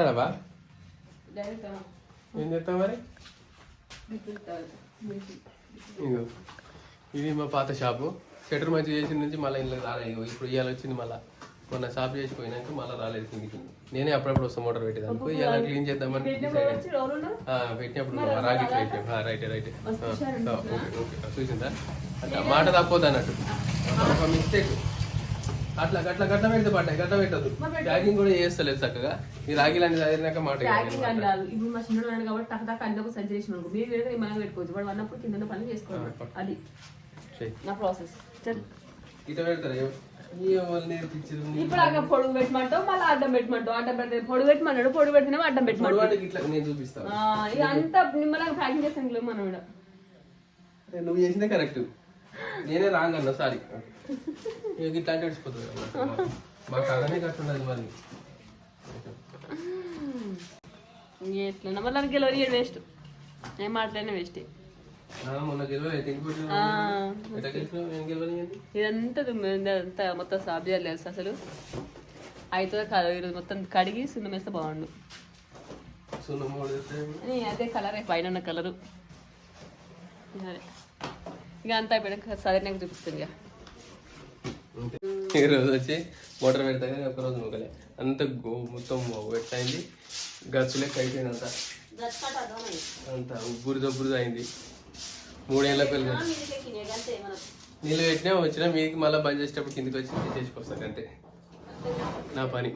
మాట్లాడవా ఏం చేస్తావు మరి? ఇది మా పాత షాపు. షటర్ మంచి చేసిన నుంచి మళ్ళీ ఇంట్లోకి రాలేదు ఇప్పుడు ఇవాళ వచ్చింది మళ్ళీ. మొన్న షాప్ చేసి పోయినాక మళ్ళీ రాలేదు కిందికి నేనే అప్పుడప్పుడు వస్తాను మోటార్ పెట్టేదానికి ఇవాళ క్లీన్ చేద్దామని పెట్టినప్పుడు పెట్టాం రైట్ రైట్. Okay okay. చూసిందా? అట్లా మాట తప్పొద్దు అన్నట్టు ఒక మిస్టేక్ అట్లా గట్ల గట్ల పెడితే పట్టాయి గట్ల పెట్టదు ప్యాకింగ్ కూడా చేస్తలేదు చక్కగా. ఈ రాగిలన్నీ చదివినాక మాట ప్యాకింగ్ అని కాదు ఇప్పుడు మా చిన్న ఉన్నాడు కాబట్టి టక్ టక్ అన్ని ఒక సంచి మీరు వేరే మనం పెట్టుకోవచ్చు. వాడు అన్నప్పుడు కింద పని చేసుకోవాలి. అది. నా ప్రాసెస్. ఇట్లా పెడతారు? ఇప్పుడు అక్కడ పొడుగు పెట్టమంటావు మళ్ళీ అడ్డం పెట్టమంటావు. అడ్డం పెడితే పొడుగు పెట్టమన్నాడు పొడుగు పెట్టినా అడ్డం పెట్టమంటావు ఇక అంతా నిమ్మలంగా ప్యాకింగ్ చేసాను మనం నువ్వు చేసిందే కరెక్ట్ నేనే రాంగ్ అన్నా సారీ ఇట్లాంటి వచ్చిపోతుంది మాకు అలానే కట్టుండదు మరి. ఎట్లా మళ్ళీ గెలవరి వేస్ట్. ఏం. మాట్లాడినా వేస్ట్ ఇదంతా మొత్తం సాఫ్ చేయాలి తెలుసు అసలు? అయితే కాదు ఈరోజు మొత్తం కడిగి సున్నం వేస్తే బాగుండు. అదే కలర్ పైన ఉన్న కలరు ఇక అంతా అయిపోయాక సదరినాక చూపిస్తుంది ఇక. ఈ రోజు వచ్చి మోటార్ పెడతా కానీ ఒక రోజు మొగలే అంత గో- మొత్తం అయింది గచ్చులెక్క అయిపోయింది అంతా అంత బురద బురద అయింది. మూడేళ్ళ పిల్లలు నీళ్ళు పెట్టినా వచ్చినా మీకు మళ్ళీ బంద్ చేసేటప్పుడు కిందికి వచ్చి చేసుకొస్తాను అంతే. నా పని.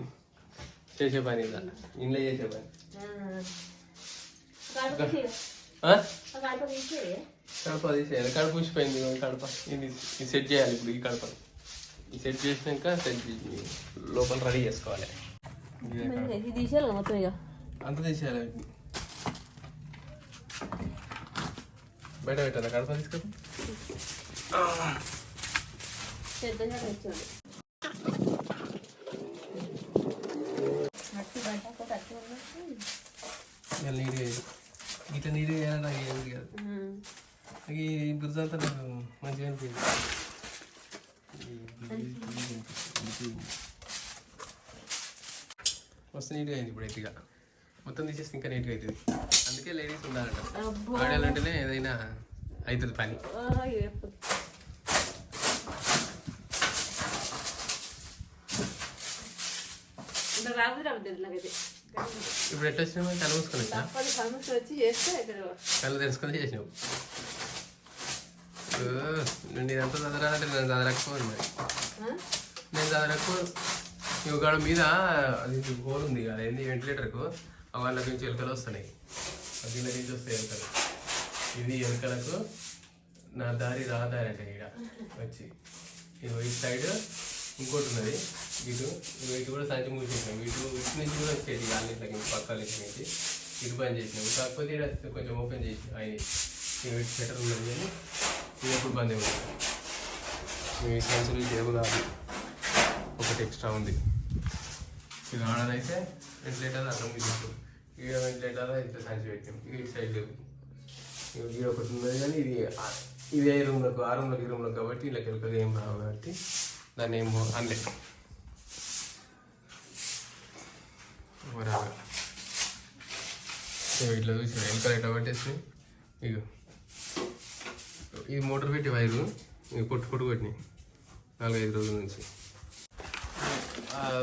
చేసే పని ఇలా ఇంట్లో చేసే పని? కడప తీసేయాలి. కడప ఊసిపోయింది కడప. ఇది సెట్ చేయాలి ఇప్పుడు ఈ కడప ఈ సెట్ చేసినాక సెట్ లోపల రెడీ చేసుకోవాలి. తీసేయాలి మొత్తం ఇక? అంత తీసేయాలి. వీటిని. బయట పెట్టాలి కడప తీసుకొని చేయాలి. ఇట్లా నీట్గా చేయాలి నాకు ఏమి కాదు. ఉమ్. నాకు ఈ బురద అంతా నాకు మంచిగా అనిపించింది. మస్తు నీట్గా అయింది ఇప్పుడు ఇక. మొత్తం తీసేస్తే ఇంకా నీట్గా అవుతుంది. అందుకే లేడీస్ ఉండాలంట. అంటేనే ఏదైనా అవుతుంది పని. ఇప్పుడు ఎట్లా వచ్చినా? కళ్ళు మూసుకొని కళ్ళు తెరుచుకొని చేసినావు. నేను ఇదంతా చదవాలంటే నేను చదవకపోను మరి? నేను చదవకపో ఇవాళ మీద అది హోల్ ఉంది కదా ఏంది వెంటిలేటర్కు వాళ్ళ నుంచి ఎలుకలు వస్తున్నాయి. దీని నుంచి వస్తాయి ఎలుకలు. ఇది ఎలుకలకు నా దారి రహదారి అంటే ఇక్కడ వచ్చి. ఇగో ఇటు సైడ్ ఇంకోటి ఉన్నది. ఇటు ఇటు కూడా సంచి మూసేసినాం. ఇటు ఇటు నుంచి కూడా వచ్చేది గాలి ఇట్లకి పక్క నుంచి నుంచి. ఇటు బంద్ చేసినాం. కాకపోతే ఇక్కడ కొంచెం ఓపెన్ చేసి ఆయన ఇటు షటర్ ఉన్నది కానీ ఇది ఎప్పుడు బంద్ ఉంది ఈ సంచులు జేబు కాదు ఒకటి ఎక్స్ట్రా ఉంది. ఇది ఆడదైతే వెంటిలేటర్ అర్థం తీసుకో ఇక వెంటిలేటర్ ఇట్లా సంచి పెట్టాం. ఇక ఈ సైడ్ లేవు ఇగో ఒకటి ఉన్నది కానీ ఇది ఇది ఏ రూమ్లోకి ఆ రూమ్లోకి ఈ రూమ్లోకి కాబట్టి ఇలా కెలకలు ఏం రావు కాబట్టి దాన్ని ఏం అనలే. రాగా ఇగో ఇట్లా చూసి ఎలుకలు ఎట్లా పట్టేసి ఇగో. ఇది మోటార్ పెట్టి వైరు ఇవి పొట్టు పొట్టు కొట్టినాయి. నాలుగైదు రోజుల నుంచి.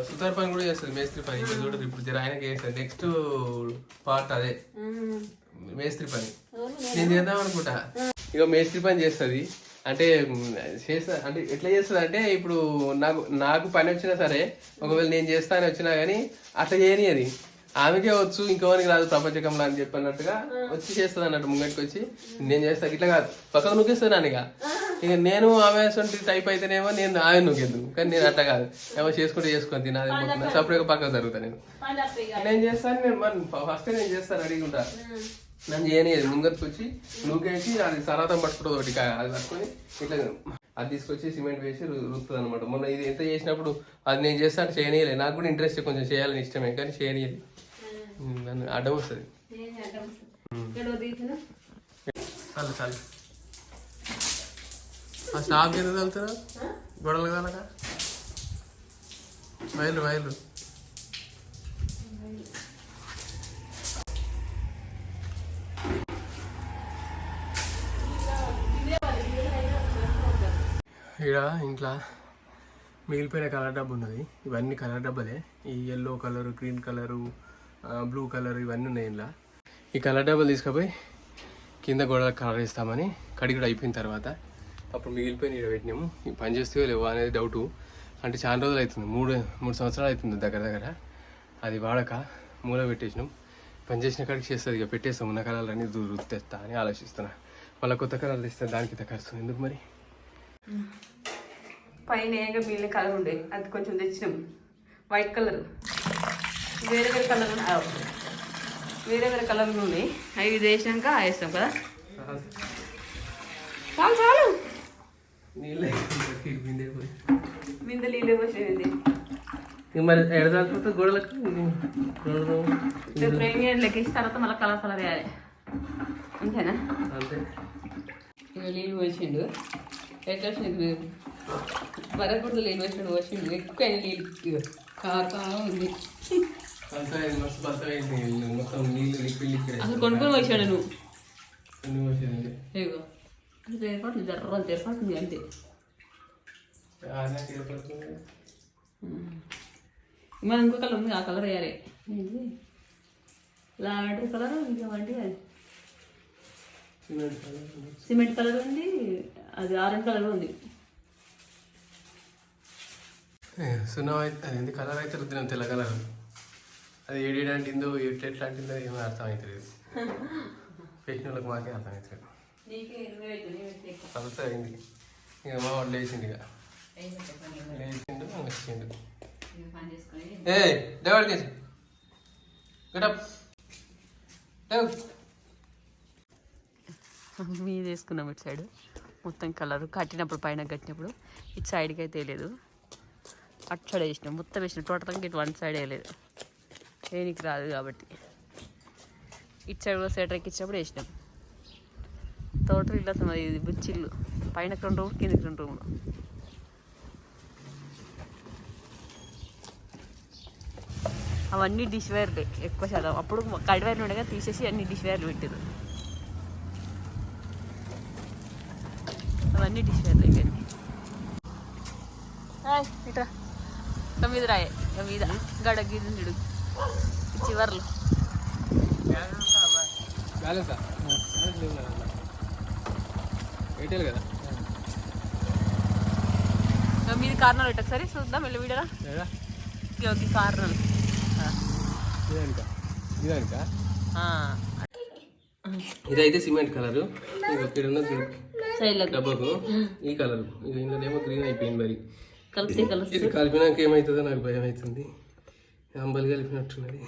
సుతార్ పని కూడా చేస్తుంది మేస్త్రి పని. ఇక్కడ చూడరు ఇప్పుడు జర ఆయనకి చేస్తుంది నెక్స్ట్ పార్ట్ అదే. మేస్త్రి పని. నేను చేద్దాం అనుకుంటా. ఇక మేస్త్రి పని చేస్తుంది. అంటే చేస్తా అంటే ఎట్లా చేస్తుంది అంటే ఇప్పుడు నాకు నాకు పని వచ్చినా సరే ఒకవేళ నేను చేస్తా అని వచ్చినా కానీ అట్లా చేయని అది ఆమెకే వచ్చు ఇంకోనికి రాదు ప్రపంచకంలో అని చెప్పినట్టుగా వచ్చి చేస్తుంది అన్నట్టు ముంగటికి వచ్చి నేను చేస్తా ఇట్లా కాదు. పక్కన నూకేస్తాను ఇక. ఇక నేను ఆమె టైప్ అయితేనేమో నేను ఆమె నూకేద్దు కానీ నేను అట్లా కాదు. ఏమో చేసుకుంటే చేసుకొని తినాది సపరేట్గా పక్కకు జరుగుతా నేను. నేను చేస్తాను నేను ఫస్ట్ నేను చేస్తాను అడిగి ఉంటా. ఉమ్. నన్ను చేయనియదు. ముంగత్కి వచ్చి నూకేసి అది సరాతం పట్టుకుంటుంది ఒకటి అది పట్టుకొని ఇట్లా అది తీసుకొచ్చి సిమెంట్ వేసి రుతుంది అనమాట మొన్న ఇది ఎంత చేసినప్పుడు అది నేను చేస్తాను చేయనీయలే. నాకు కూడా ఇంట్రెస్ట్ కొంచెం చేయాలని ఇష్టమే కానీ చేయనీయదు. నన్ను అడ్డం వస్తుంది చాలు చాలు. ఆ స్టాప్ ఎందుకు తగులుతున్నా గొడవలు కదలక వైలు వైలు ఇక్కడ ఇంట్లో మిగిలిపోయిన కలర్ డబ్బు ఉన్నది ఇవన్నీ కలర్ డబ్బలే. ఈ yellow colour green colour blue colour ఇవన్నీ ఉన్నాయి ఇంట్లో ఈ కలర్ డబ్బాలు తీసుకుపోయి కింద గోడలకు కలర్ వేస్తామని కడిగిడు అయిపోయిన తర్వాత అప్పుడు మిగిలిపోయిన ఇక్కడ పెట్టినాము. ఈ పని చేస్తే లేవు అనేది డౌటు అంటే చాలా రోజులు అవుతుంది. మూడు మూడు సంవత్సరాలు అవుతుంది దగ్గర దగ్గర. అది వాడక మూల పెట్టేసినాం. పని చేసిన కాడికి చేస్తుంది. ఇక పెట్టేస్తాం. ఉన్న కలర్లు అన్నీ దూరు తెస్తా అని ఆలోచిస్తున్నా. మళ్ళీ కొత్త కలర్లు ఇస్తే దానికి ఖర్చు ఎందుకు మరి? పైన మీళ్ళ కలర్ ఉండే. అది కొంచెం తెచ్చినాం. వైట్ కలర్ వేరే వేరే కలర్ వేరే వేరే కలర్లు ఉన్నాయి అవి వేసినాక వేస్తాం కదా? చాలు. చాలు నీళ్ళు మింద నీళ్ళు పోసేది మరి ఎడదాకపోతే గోడలకు ఏం చేయాలి లెక్కేసిన తర్వాత మళ్ళీ కలర్ కలర్ వేయాలి. అంతేనా? అంతే. నీళ్ళు పోసిండు. ఎట్లా వచ్చింది బరగకుండా నీళ్ళు పోసిండు. పోసిండు ఎక్కువ అయిన నీళ్ళు కాకా ఉంది. అసలు కొనుక్కొని పోసాడు నువ్వు? అన్ని పోసేది ఇగో అది ఏర్పాటు జర్ర ఏర్పాటుంది అంతే. మనం ఇంకో కలర్ ఉంది ఆ కలర్ వేయాలి. లావెండర్ కలర్ ఇంకా వంటి అది. సిమెంట్ కలర్ ఉంది. అది ఆరెంజ్ కలర్ ఉంది. సున్నం అయితే కలర్ అయితే రుద్దినాం తెల్ల కలర్ అది ఏడేడు అంటిందో ఎట్లా ఎట్లా అంటిందో ఏమో అర్థం అవుతలేదు పెట్టిన వాళ్ళకి మాకే అర్థం అవుతలేదు నీకే ఇరవై అవుతుంది అంత అయింది. ఇక మా వాడు లేచిండు ఇక. లేచిండు వచ్చిండు. ఏ దేవాడికి గెటప్ లేవు మీద వేసుకున్నాం ఇటు సైడ్. మొత్తం కలర్. కట్టినప్పుడు పైన కట్టినప్పుడు. ఇటు సైడ్కి అయితే వేయలేదు. అటు సైడ్ వేసినాం. మొత్తం వేసినాం. టోటల్గా ఇటు వన్ సైడ్ వేయలేదు. దేనికి రాదు కాబట్టి. ఇటు సైడ్ కూడా సెటర్కి ఇచ్చినప్పుడు వేసినాం. తోటలు ఇల్లు అసలు ఇది బుచ్చిల్లు. పైన రెండు రూమ్ కిందకి రెండు రూమ్లు. అవన్నీ డిష్వేర్లే ఎక్కువ శాతం. అప్పుడు కడి ఉండగా తీసేసి అన్ని డిష్ వైర్లు పెట్టారు అవన్నీ డిష్ వైర్లు ఇవన్నీ తొమ్మిది ఇట్రా. మీద రాయే మీద. గడ గిరిందుడు చివర్లు. మీది కార్నర్ పెట్టకు సరే చూద్దాం వెళ్ళి వీడరా ఇదానికా ఇదైతే సిమెంట్ కలరు. ఇక్కడ ఉన్న సైడ్లో డబ్బాకు ఈ కలర్. ఇది ఇందులోనేమో గ్రీన్ అయిపోయింది మరి. కలిపినాక ఏమవుతుందో నాకు భయం అవుతుంది అంబలి కలిపినట్టున్నది.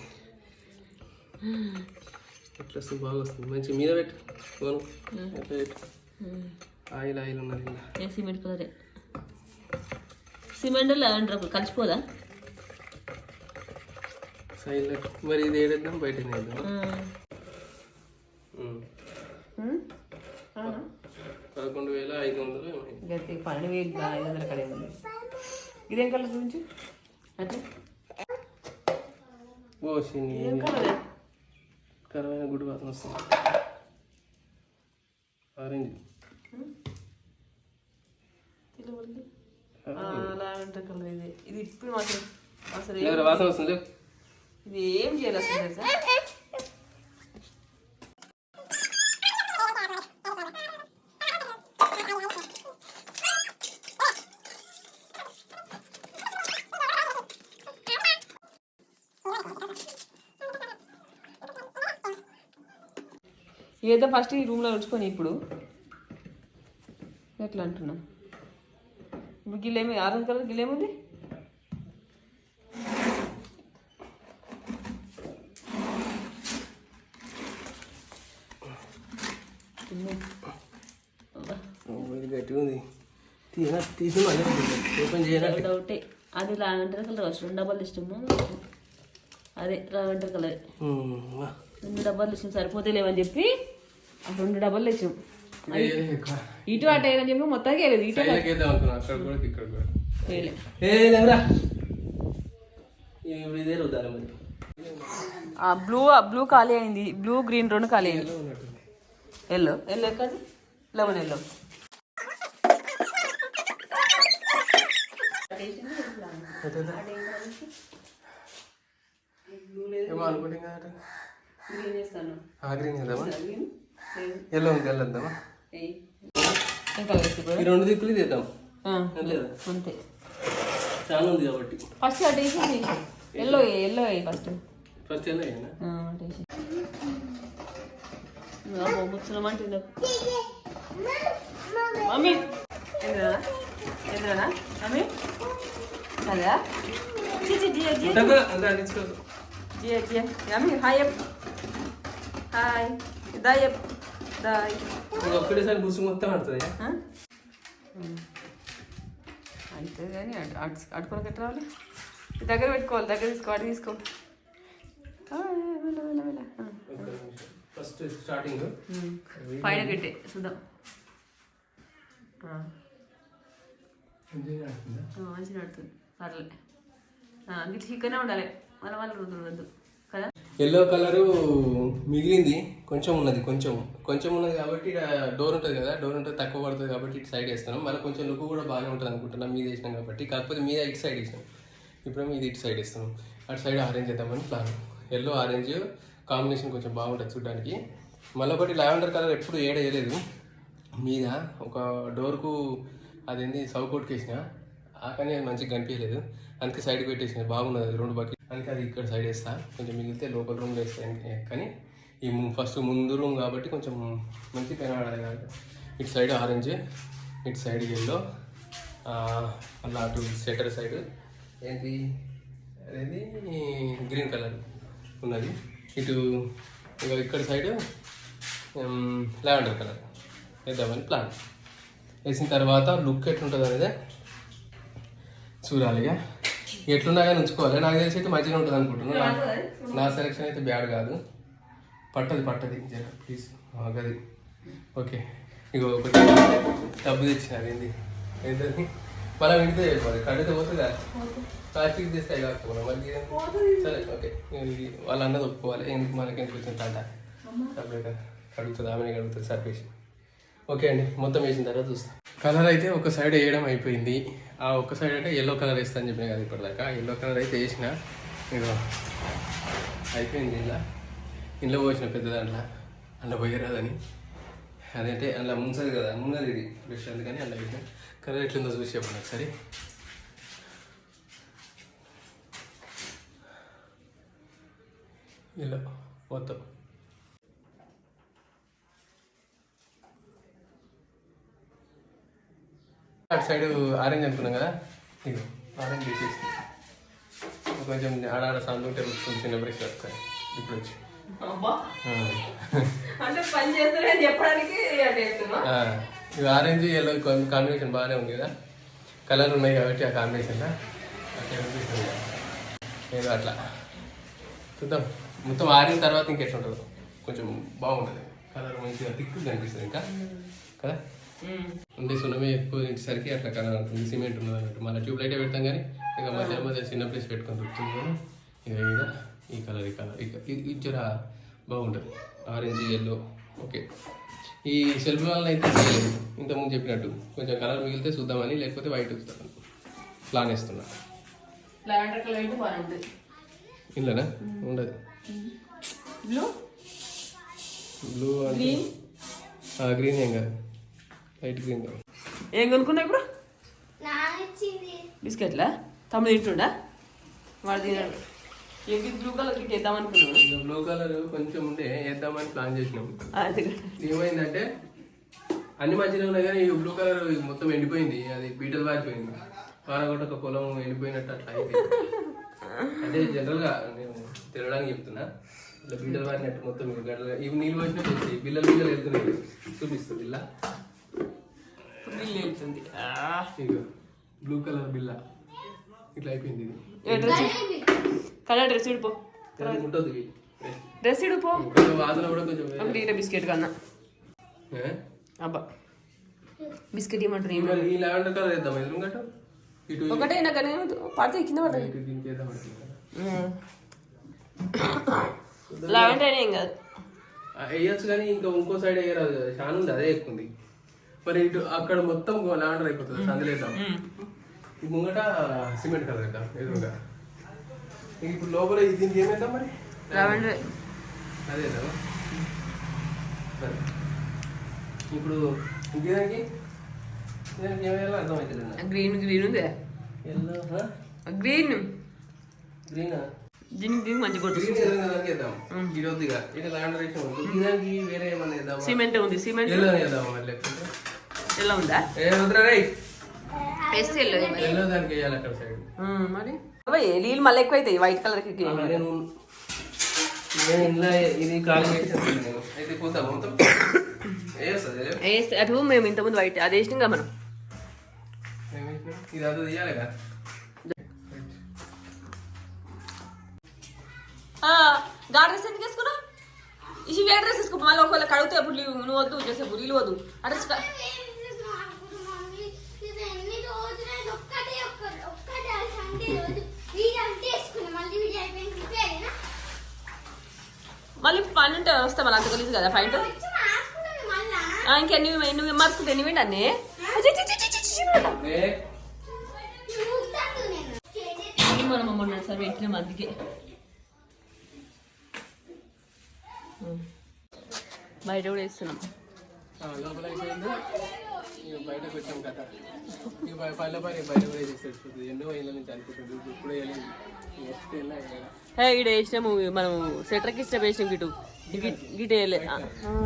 ఎట్లా వస్తుంది? బాగా వస్తుంది. మంచి మీద పెట్టు. ఫోన్. ఎట్లా పెట్టు? ఆయిల్ ఆయిల్ ఉన్నది ఇలా సిమెంట్ కలరే? సిమెంట్ లావెండర్ కలిసిపోదా? సైడ్లో మరి ఇది ఏడేద్దాం? బయట వేద్దాం పదకొండు వేల ఐదు వందలు పన్నెండు వేలు ఐదు వందల కడే ఉంది ఇదేం కలర్ గురించి అట్లా కలర్ కరమైన గుడి వాసన వస్తుంది. ఆరెంజ్. లావెండర్ కలర్ ఇది. ఇది ఇప్పుడు మాత్రం అసలు వాసన వస్తుంది. ఇది ఏం చేయాలి అసలు తెలుసా ఏదో ఫస్ట్ ఈ రూమ్లో ఉంచుకొని ఇప్పుడు. ఎట్లా అంటున్నాం? ఇప్పుడు గిల్లేమి ఆరెంజ్ కలర్ గిల్లేముంది? డౌటే అది లావెండర్ కలర్ రెండు డబ్బాలు ఇష్టము అదే లావెండర్ కలర్. రెండు డబ్బాలు ఇష్టం సరిపోతే లేవని చెప్పి రెండు డబ్బాలు ఇచ్చాం ఇటు అటు అయ్యని చెప్పి మొత్తానికి వేయలేదు ఇటు బ్లూ ఆ బ్లూ ఖాళీ అయింది. బ్లూ గ్రీన్ రెండు ఖాళీ అయింది. Yellow yellow. కాదు లెమన్ ఎల్లో. గ్రీన్ చేస్తాను? ఆ గ్రీన్ చేద్దామా? ఎల్లో ఉంది ఎల్లో వద్దామా ఏయ్. ఏం కలర్ వేసి ఇప్పుడు ఈ రెండు దిక్కులు తీద్దాం ఆ, లేదా అంతే చాలా ఉంది కాబట్టి ఫస్ట్ అటు వేసి ఎల్లో ఎల్లో వేయి ఫస్ట్ ఫస్ట్ ఎల్లో అయినా అటు వేసి ముచ్చలమంటే మమ్మీ ఏంద్రా ఏంద్రా మమ్మీ కదా జీ జీ జీ జీ ఉంటుందా అంతా అందించుకోదు జీ జీ మమ్మీ హాయ్ అప్ హాయ్ దాయ్ అప్ దాయ్ ఇది ఒక్కటేసారి బుసు మొత్తం ఆడుతుంది. అంతే కానీ అడుకోవాలి ఎట్లా రావాలి. దగ్గర పెట్టుకోవాలి దగ్గర తీసుకో అటు తీసుకో. First starting. పైన కట్టే చూద్దాం. మంచిగా నడుతుంది పర్లే గిట్ల చిక్కనే ఉండాలి. మళ్ళీ వాళ్ళు రుద్దు వద్దు కదా? ఎల్లో కలరు మిగిలింది. కొంచెం ఉన్నది కొంచెం. కొంచెం ఉన్నది కాబట్టి డోర్ ఉంటుంది కదా డోర్ ఉంటుంది తక్కువ పడుతుంది కాబట్టి ఇటు సైడ్ వేస్తున్నాం. మళ్ళీ కొంచెం లుక్ కూడా బాగానే ఉంటుంది అనుకుంటున్నాం మీద వేసినాం కాబట్టి. కాకపోతే మీద ఇటు సైడ్ వేసినాం. ఇప్పుడు మీద ఇటు సైడ్ వేస్తాం అటు సైడ్ ఆరెంజ్ వేద్దామని ప్లాన్ ఎల్లో ఆరెంజ్ కాంబినేషన్ కొంచెం బాగుంటుంది చూడడానికి. మళ్ళీ ఒకటి లావెండర్ కలర్ ఎప్పుడు ఏడ వేయలేదు. మీద ఒక డోర్కు అదేంది సౌకోట్కి వేసిన ఆ కానీ అది మంచిగా కనిపించలేదు. అందుకే సైడ్కి పెట్టేసిన. బాగున్నది రెండు బకెట్ అందుకే అది ఇక్కడ సైడ్ వేస్తా. కొంచెం మిగిలితే లోపల రూమ్లో వేస్తాను కానీ ఈ ఫస్ట్ ముందు రూమ్ కాబట్టి కొంచెం మంచి కనబడాలి కాబట్టి ఇటు సైడ్ ఆరెంజ్ ఇటు సైడ్ ఎల్లో మళ్ళీ అటు సెటర్ సైడ్ ఏంటి? అదేంటి గ్రీన్ కలర్ ఉన్నది. ఇటు ఇక ఇక్కడ సైడ్ లావెండర్ కలర్ వేద్దామని ప్లాన్ వేసిన తర్వాత లుక్ ఎట్లుంటుంది అనేది చూడాలిగా. ఎట్లున్నా కానీ ఉంచుకోవాలి. నాకు తెలిసి అయితే మంచిగా ఉంటుంది అనుకుంటున్నాను నా- సెలెక్షన్ అయితే బ్యాడ్ కాదు. పట్టది పట్టది. జర ప్లీజ్ గది. ఓకే. ఇక ఒకటి. డబ్బు తెచ్చిన అదేంది ఏంటది? మనం ఇంటితో చెప్పాలి. కడితే పోతుంది కదా? ప్లాస్టిక్ తెస్తే కాకపోతే మళ్ళీ సరే ఓకే. వాళ్ళ అన్నది ఒప్పుకోవాలి. ఎందుకు మనకి ఎందుకు వచ్చిన తాట కడుగుతుంది ఆమెనే కడుగుతుంది సర్ఫేసి ఓకే అండి మొత్తం వేసిన తర్వాత చూస్తాం. కలర్ అయితే ఒక సైడ్ వేయడం అయిపోయింది. ఆ ఒక సైడ్ అంటే ఎల్లో కలర్ వేస్తాను చెప్పిన కదా ఇప్పటిదాకా. ఎల్లో కలర్ అయితే వేసిన. ఇదో అయిపోయింది ఇలా. ఇంట్లో పోసిన పెద్ద దాంట్లో. అలా పోయరాదని. అదైతే అందులో ముంచదు కదా ముందది ఇది. బ్రష్ అందుకని అందులో పెట్టిన. కలర్ ఎట్లుందో చూసి చెప్పండి ఒకసారి. ఇలా మొత్తం. అటు సైడ్ ఆరెంజ్ అనుకున్నాం కదా? ఇక ఆరెంజ్ వేసేసి కొంచెం ఆడాడ సాంగ్ ఉంటే కొంచెం చిన్న బ్రష్ వస్తాయి. ఇప్పుడు వచ్చి. అంటే పని చేస్తారని చెప్పడానికి ఇది ఆరెంజ్ ఎల్లో కాంబినేషన్ బాగానే ఉంది కదా? కలర్ ఉన్నాయి కాబట్టి ఆ కాంబినేషన్ అట్లా. ఏదో అట్లా. చూద్దాం. మొత్తం ఆరిన తర్వాత ఇంకెట్లా ఉంటుందో కొంచెం బాగుంటుంది. కలర్ మంచిగా థిక్ కనిపిస్తుంది ఇంకా. కదా? అంటే సున్నమే ఎక్కువ ఇంటిసరికి అట్లా కలర్ ఉంటుంది సిమెంట్ ఉన్నది అన్నట్టు. మళ్ళీ ట్యూబ్ లైటే పెడతాం కానీ ఇక మధ్య మధ్య చిన్న ప్లేస్ పెట్టుకొని దొరుకుతుంది ఇక ఇక ఈ కలర్ ఈ కలర్ ఇక ఇది ఇది జర బాగుంటుంది. ఆరెంజ్ ఎల్లో ఓకే ఈ సెల్ఫ్ వల్ల అయితే ఇంతకుముందు చెప్పినట్టు. కొంచెం కలర్ మిగిలితే చూద్దామని లేకపోతే వైట్ వస్తాను ప్లాన్ వేస్తున్నా. ఇంట్లోనా ఉండదు. బ్లూ బ్లూ గ్రీన్ ఏం కాదు. లైట్ గ్రీన్ ఏం కొనుక్కున్నావు ఇప్పుడు? బిస్కెట్లా? తమ్ముడు తింటుండా? వాడు తినాడు. ఏంటి బ్లూ కలర్ కిట్ వేద్దాం అనుకున్నాను బ్లూ కలర్ కొంచెం ఉంటే వేద్దామని ప్లాన్ చేసినాం. అది ఏమైందంటే అన్ని మంచిగా ఉన్నాయి కానీ ఈ బ్లూ కలర్ మొత్తం ఎండిపోయింది. అది బీటలు వారిపోయింది పారగొట్ట ఒక పొలం ఎండిపోయినట్టు అట్లా అయిపోయింది. అంటే జనరల్గా నేను తినడానికి చెప్తున్నా. ఇట్లా బీటలు వారినట్టు మొత్తం ఇవి గడ్డలు ఇవి నీళ్ళు వచ్చినట్టు బిల్లలు బిల్లలు వెళ్తున్నాయి. చూపిస్తుంది ఇలా. బిల్లు వెళ్తుంది బ్లూ కలర్ బిల్ల ఇట్లా అయిపోయింది ఇది. ఏ డ్రెస్ కలర్ డ్రెస్ ఇడిపో ఇది. డ్రెస్ ఇడిపో కూడా కొంచెం. అప్పుడు ఈయన బిస్కెట్ కన్నా? అబ్బా. బిస్కెట్ ఇవ్వమంటారు ఈ లావెండర్ కలర్ వేద్దాం ఎదురుగట్టు ఒకటే నాకు పడితే కింద పడుతుంది. లావెండర్ అయినా ఏం కాదు. వేయొచ్చు కానీ ఇంకా ఇంకో సైడ్ వేయరాదు చాలా ఉంది? అదే ఎక్కువ ఉంది. మరి ఇటు అక్కడ మొత్తం లాండర్ అయిపోతుంది సందులేద్దాం ఈ ముంగట సిమెంట్ కలర్ కదా ఎదురుగా. ఇంక ఇప్పుడు లోపల ఇది దీనికి ఏమైందా మరి? లావెండర్ అదే కదా. సరే. ఇప్పుడు ఇంకేదానికి? దానికి ఏమైనా అర్థమవుతుంది గ్రీన్ గ్రీన్ ఉంది. Yellow green. గ్రీనా దీనికి దీనికి మంచి కొట్టు లాండర్ వేసాం దానికి వేరే ఏమన్నా వేద్దాం సిమెంట్ ఉంది సిమెంట్. వేద్దాం మళ్ళీ ఎలా ఉందా? వేస్తే ఎల్లో ఎల్లో దానికి వేయాలి అక్కడ సైడ్ మరి? నీళ్ళు మళ్ళీ ఎక్కువ అవుతాయి వైట్ కలర్కి అయితే అటు మేము ఇంతకుముందు వైట్ అది వేసినాం కదా మనం. ఇది అంతా తీయాలిగా గా డ్రెస్ ఎందుకు వేసుకున్నావు ఈ వే డ్రెస్ వేసుకో? మళ్ళీ ఒకవేళ కడిగితే అప్పుడు నీవు- నువ్వు వద్దు చేసేపు నీళ్ళు వద్దు. అడ్రస్ మళ్ళీ పని ఉంటే వస్తా మళ్ళీ అంత కలిసి కదా ఫైట్? ఇంకా నువ్వు నువ్వు మార్చుకుంటే ఎన్ని అన్నీ? మనం మొన్న సార్ పెట్టినాం అందుకే బయట కూడా వేస్తున్నాం. బయట పెట్టాం కదా పైన బయట కూడా వేసేస్తుంది ఎన్నో ఏళ్ళ నుంచి అనుకుంటుంది ఇప్పుడు వేయలేదు వస్తే? హే ఇక్కడ వేసినాము మనం సెటర్కి ఇచ్చిన వేసినాం గిటు గిట్ గిట్ వేయలే ఆ,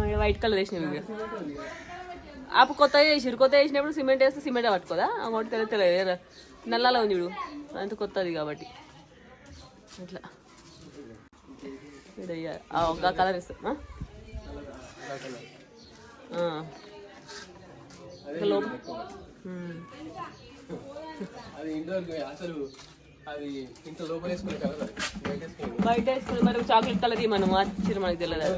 ఈడ వైట్ కలర్ వేసినాం ఇక ఆపు కొత్తగా వేసిరు కొత్త వేసినప్పుడు సిమెంట్ వేస్తే సిమెంట్ పట్టుకోదా? ఒకటి తెలియదు తెలియదు నల్లాలో ఉంది చూడు. అంత కొత్తది కాబట్టి. అట్లా. ఇక్కడ ఒక కలర్ ఇస్తాం. అదే ఇంకా లోపల ఎక్కువ. ఉమ్. అది ఇండోర్ అసలు అది ఇంత లోపల వేసుకునే కలర్ అది. బయట వేసుకునే మరి చాక్లెట్ కలర్ మనం మార్చిరు మనకు తెలియదు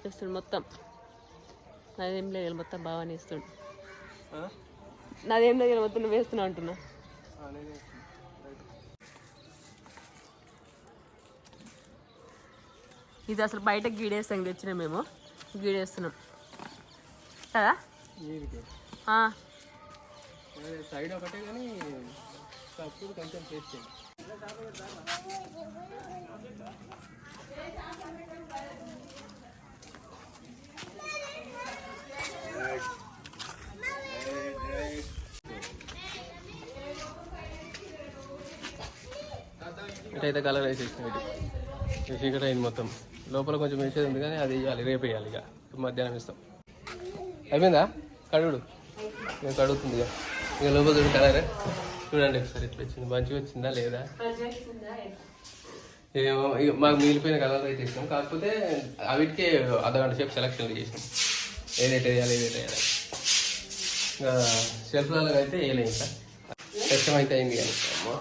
చేస్తాడు మొత్తం. నాదేం లేదు మొత్తం బాగానే ఇస్తాడు ఆ? నాదేం లేదు మొత్తం నువ్వు వేస్తున్నావు అంటున్నా. ఇది అసలు బయట గీడేస్తాం తెచ్చిన మేము. గీడేస్తున్నాం. కదా? సైడ్ ఒకటే కానీ కొంచెం టేస్ట్ ఇటైతే కలర్ వేసేసిన ఇటు అయింది మొత్తం. లోపల కొంచెం వేసేది ఉంది కానీ అది వేయాలి రేపు వేయాలి ఇక. మధ్యాహ్నం ఇస్తాం. అయిపోయిందా? కడుగుడు. నేను కడుగుతుంది ఇక. ఇక లోపల చూడు కలర్. చూడండి ఒకసారి ఇట్లా వచ్చింది. మంచిగా వచ్చిందా లేదా? ఏమో ఇక మాకు మిగిలిపోయిన కలర్ అయితే ఇస్తాం. కాకపోతే అవిటికే అర్ధగంట సేపు సెలక్షన్ చేసాం ఏదైతే వేయాలి ఏదైతే వేయాలి. ఇంకా సెల్ఫ్లలో అయితే వేయలేదు ఇంకా. కష్టం అయితే అయింది కానీ అమ్మా.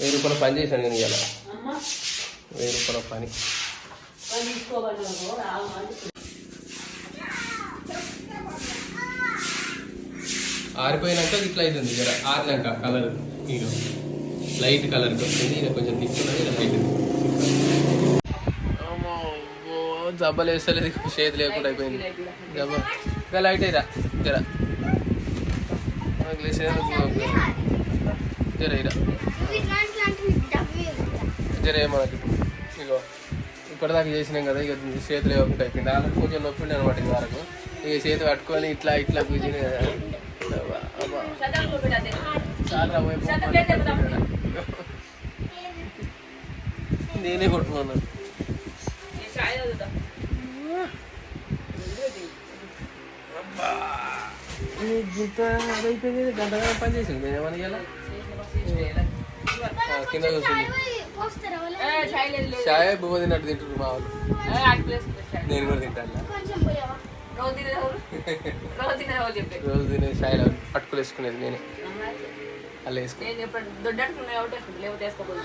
వెయ్యి రూపాయల పని చేశాను కానీ ఇవాళ వెయ్యి రూపాయల పని. తీసుకోవాలి. ఆరిపోయినాక ఇట్లా అవుతుంది జర. ఆరినాక కలర్ నేను లైట్ కలర్ వస్తుంది ఇది కొంచెం తిక్కున్నది ఇది లైట్ జబ్బలు వేస్తలేదు షేద్ లేకుండా అయిపోయింది. జబ్బ. ఇంకా లైట్ అయిరా జర. జర. ఇరా. జర ఏమనకి ఇగో ఇప్పటిదాకా చేసినాం కదా ఇక చేతులు లేకుండా అయిపోయింది. వాళ్ళకి కొంచెం నొప్పి ఉండే అనమాట ఇది వరకు ఇక చేతి పట్టుకొని ఇట్లా ఇట్లా కూర్చుని నేనే కొట్టుకున్నాను ఈ చాయ్ అయిపోయింది గంట గంట పని చేసింది నేను ఏమని కింద కూర్చుంది చాయ్. చాయ్ బువ్వ తిన్నట్టు తింటున్నారు మా వాళ్ళు. ఏ, అటు ప్లేస్ ఉంది, చాయ్. నేను కూడా తింటాను. రోజు తినే చాయ్లో పట్టుకులు వేసుకునేది నేనే. అలా వేసుకుని నేను ఎప్పుడు దొడ్డట్టుకున్నా కాబట్టి వేసుకుంటా లేకపోతే వేసుకోకూడదు.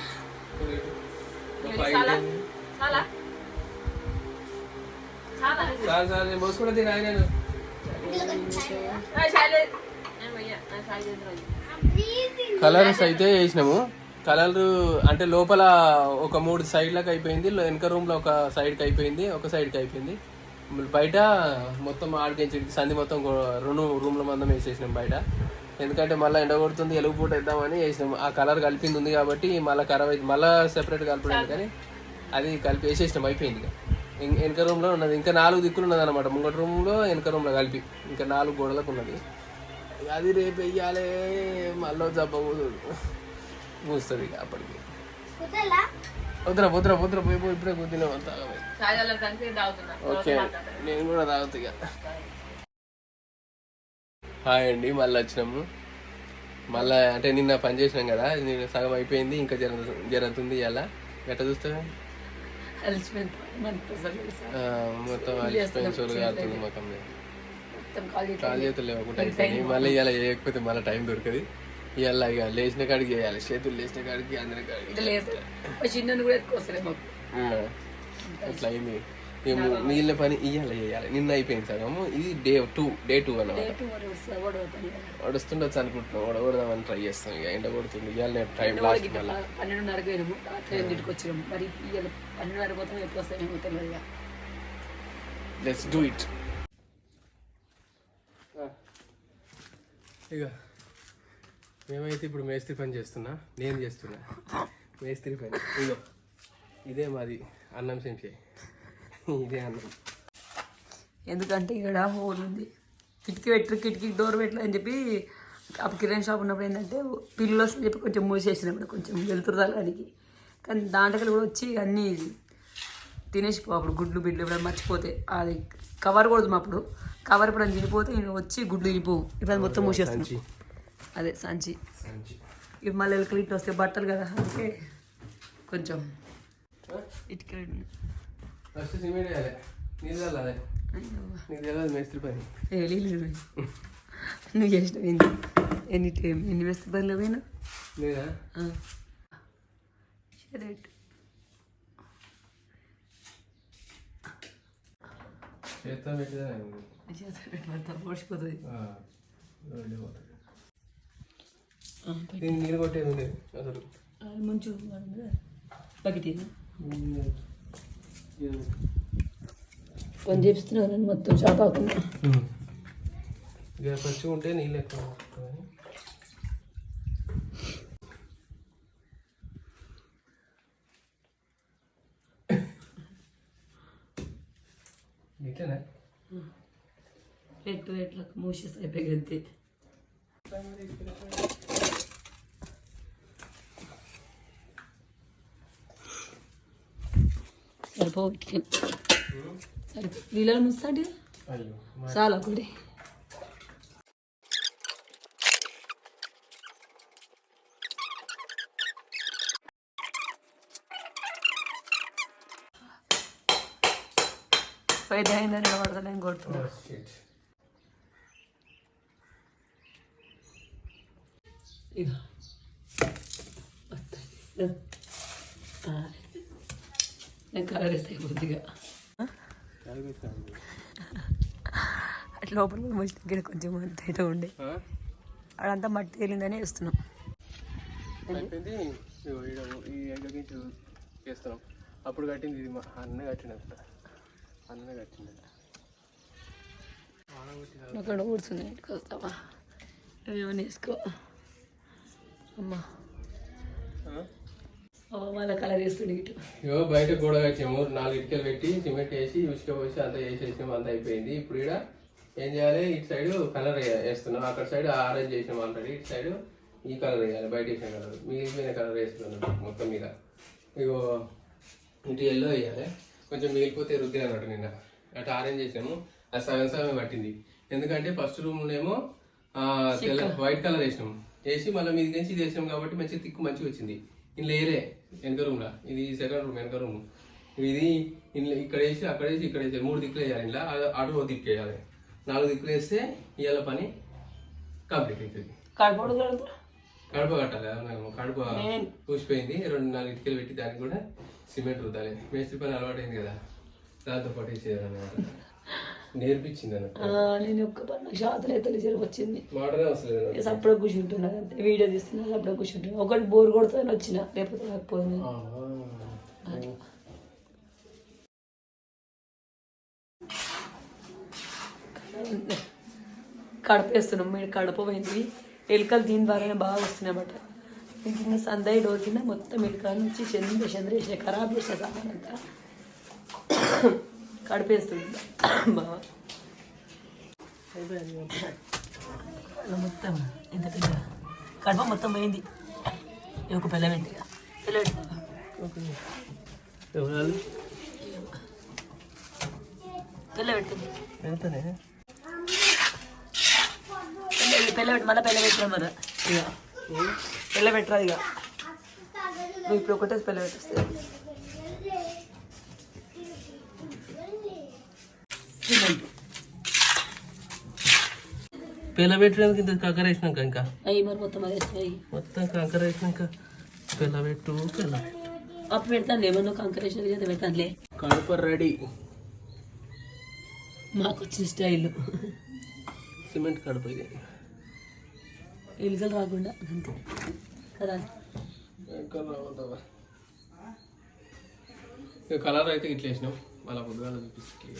చాలా? చాలా? చాలా చాలు చాలు నేను మోసుకుంటే తిన నేను ఏ, చాయ్ లేదు. నేను పోయా. నా చాయ్ చేద్దాం రోజు. కలర్స్ అయితే వేసినాము. కలర్ అంటే లోపల ఒక మూడు సైడ్లకు అయిపోయింది వెనక రూమ్లో ఒక సైడ్కి అయిపోయింది ఒక సైడ్కి అయిపోయింది. బయట మొత్తం ఆడికించి సంధి మొత్తం రెండు రూమ్ల మందం వేసేసినాం బయట. ఎందుకంటే మళ్ళీ ఎండ కొడుతుంది ఎలుగు పూట వేద్దామని వేసినాం. ఆ కలర్ కలిపింది ఉంది కాబట్టి మళ్ళీ ఖరాబ్ అయింది. మళ్ళీ సెపరేట్ కలపలేదు కానీ అది కలిపి వేసేసినాం అయిపోయింది ఇక. వెనక రూమ్లో ఉన్నది. ఇంకా నాలుగు దిక్కులు ఉన్నది అనమాట ముంగటి రూమ్లో వెనక రూమ్లో కలిపి. ఇంకా నాలుగు గోడలకు ఉన్నది. అది రేపు వెయ్యాలి మళ్ళీ జబ్బ మూస్తుంది ఇక అప్పటికి. వద్దురా వద్దురా వద్దురా పోయి పోయి ఇప్పుడే అంతా ఓకే నేను కూడా తాగుతా ఇక. హాయ్ అండి మళ్ళీ వచ్చినాము. మళ్ళీ అంటే నిన్న పని చేసినాం కదా నిన్న సగం అయిపోయింది ఇంకా జర జరుగుతుంది ఇలా ఎట్లా చూస్తావా? మొత్తం అలిసిపోయిన సోలు కాలుతుంది మొత్తం కాల్ చేతులు అయిపోయింది. మళ్ళీ ఇలా చేయకపోతే మళ్ళీ టైం దొరకదు. ఇవాళ ఇక లేచిన కాడికి చేయాలి చేతులు లేచిన కాడికి అందరి కాడికి చిన్నను కూడా మాకు ఆ, అట్లా అయింది ఇక ము- మిగిలిన పని ఇవాళ చేయాలి నిన్న అయిపోయింది సగము ఇది డే టూ డే టూ అన్నమాట. వడుస్తుండొచ్చు అనుకుంటున్నాం. వడగొడదామని ట్రై చేస్తాం ఇక. ఎండ కొడుతుంది. ఇవాళ టైం లాస్ట్ పన్నెండున్నరకు ఎనిమిదింటికి వచ్చినాము. మరి ఇవాళ పన్నెండున్నర పోతాం ఎప్పుడు తెలియదు ఇక. లెట్స్ డూ ఇట్ ఇక. మేమైతే ఇప్పుడు మేస్త్రి పని చేస్తున్నా. నేను చేస్తున్నా. మేస్త్రి పని. ఇగో ఇదే మాది అన్నం సెంచే. ఇదే అన్నం. ఎందుకంటే ఇక్కడ హోల్ ఉంది. కిటికీ పెట్టు కిటికీ డోర్ పెట్టలే అని చెప్పి అప్పుడు కిరాణ్ షాప్ ఉన్నప్పుడు ఏంటంటే పిల్లలు వస్తాయని చెప్పి కొంచెం మూసేసినప్పుడు కొంచెం వెళ్తురు తగ్గడానికి కానీ దాంట్లో కూడా వచ్చి అన్నీ తినేసి అప్పుడు గుడ్లు బిడ్లు ఇప్పుడు మర్చిపోతే. అది కవర్ కొడదాం అప్పుడు కవర్ ఇప్పుడు తినిపోతే నేను వచ్చి గుడ్లు తినిపోవు. ఇప్పుడు అది మొత్తం మూసేస్తున్నాం. సంచి. అదే సంచి. సంచి. ఇప్పుడు మళ్ళీ ఎలుకలు ఇట్లా వస్తే బట్టలు కదా అందుకే కొంచెం ఇటుక ఫస్ట్ సిమెంట్ వేయాలి. నీళ్ళు చల్లాలి. నీకు తెలియదు మేస్త్రి పని. ఏ నీళ్ళు నువ్వు చేసిన ఎన్ని ఎన్ని టైం ఎన్ని వేస్తే పనులు పోయినా లేదా? షరేట్ చేస్తాం పెట్టిదా పొడిచిపోతుంది దీనికి నీళ్ళు కొట్టేది ఉండేది అసలు. మంచు బకెట్ పని చేపిస్తున్నాను నేను మొత్తం షాక్ అవుతున్నా. ఇక పచ్చిగా ఉంటే నీళ్ళు ఎక్కువ. ఇట్లనే రెట్టు రెట్లకు మూసేసి అయిపోయి అంతే. సరిపో సరిపో నీళ్ళని ముస్తాండి అయ్యో చాలా ఒకటి పైది అయిందని నిలబడతాను కొడుతున్నా షిట్ ఇక కలర్ వేస్తే కొద్దిగా అట్లా లోపల మనిషి దగ్గర కొంచెం తేట ఉండే. అదంతా మట్టి తేలిందని వేస్తున్నాం చేస్తున్నాం. అప్పుడు కట్టింది ఇది మా అన్న కట్టినప్పుడు అన్న కట్టింది అక్కడ కూర్చుంది ఇంటికి వస్తావా? వేసుకో. అమ్మా. కలర్ ఇటు. ఇగో బయట గోడ కట్టాము నాలుగు ఇటుకలు పెట్టి సిమెంట్ వేసి ఉసుక పోసి అంతా వేసేసాము అంత అయిపోయింది. ఇప్పుడు ఇక్కడ ఏం చేయాలి? ఇటు సైడ్ కలర్ వేస్తున్నాం. అక్కడ సైడ్ ఆరెంజ్ చేసినాం ఆల్రెడీ. ఇటు సైడ్ ఈ కలర్ వేయాలి. బయట వేసిన కలర్ మిగిలిపోయిన కలర్ వేస్తున్నాం మొత్తం మీద. ఇగో ఇటు ఎల్లో వేయాలి. కొంచెం మిగిలిపోతే రుద్ది అన్నట్టు నిన్న. అటు ఆరెంజ్ చేసాము అది సగం సగం పట్టింది. ఎందుకంటే ఫస్ట్ రూమ్లోనేమో తెల్ల వైట్ కలర్ వేసినాం. వేసి మళ్ళీ మీది నుంచి ఇది వేసినాం కాబట్టి మంచి తిక్కు మంచిగా వచ్చింది. ఇందులో వేరే వెనక రూమ్లో ఇది సెకండ్ రూమ్ వెనక రూమ్ ఇది ఇంట్లో ఇక్కడ వేసి అక్కడ వేసి ఇక్కడ వేసి. మూడు దిక్కులు వేయాలి ఇలా అటు ఓ దిక్కు వేయాలి. నాలుగు దిక్కులు వేస్తే ఇవాళ పని కంప్లీట్ అవుతుంది కడప కట్టాలి. కడప పూసిపోయింది రెండు నాలుగు ఇటుకలు పెట్టి దానికి కూడా సిమెంట్ రుద్దాలి. మేస్త్రి పని అలవాటైంది కదా. దాంతో పాటు అనమాట నేర్పించింది నేను ఒక్క పని శాతం అయితే జరుగు వచ్చింది. అప్పుడే కూర్చుంటున్నాను అంతే. వీడియో తీస్తున్నాను అప్పుడే కూర్చుంటున్నాను ఒకటి బోర్ కొడుతుందని వచ్చిన లేకపోతే రాకపోయింది కడపేస్తున్నాం మీరు కడప పోయింది ఎలుకలు దీని ద్వారానే బాగా వస్తున్నాయన్నమాట అన్నమాట. సందయ్య డోర్ కింద మొత్తం ఎలుకల నుంచి చంద్ర చంద్రేసిన ఖరాబ్ చేసే సామాన్ అంతా కడిపేస్తుంది. బాగా మొత్తం ఇంత పెద్ద కడప మొత్తం పోయింది. ఒక పిల్ల పెట్టి పిల్ల పిల్ల పెట్టింది పిల్ల పిల్ల పెట్టి మళ్ళీ పిల్ల పెట్టినా మరి ఇక. పిల్ల పెట్టరా ఇక. నువ్వు ఇప్పుడు ఒకటే పిల్ల పెట్టేస్తే. పిల్ల పెట్టడానికి ఇంత కంకర వేసినాక ఇంకా? అవి మరి మొత్తం అదే అయ్యి మొత్తం కంకర వేసినాక పెట్టు పిల్ల అప్పుడు పెడతాను ఏమన్నా కంకరేషన్ చేస్తే పెడతానులే. కడప రెడీ. మాకు వచ్చిన స్టైల్. సిమెంట్ కడప ఇది. ఎలుకలు రాకుండా అంతే. కదా? కలర్ అయితే ఇట్లా వేసినాం. మళ్ళీ పొద్దుగాల చూపిస్తుంది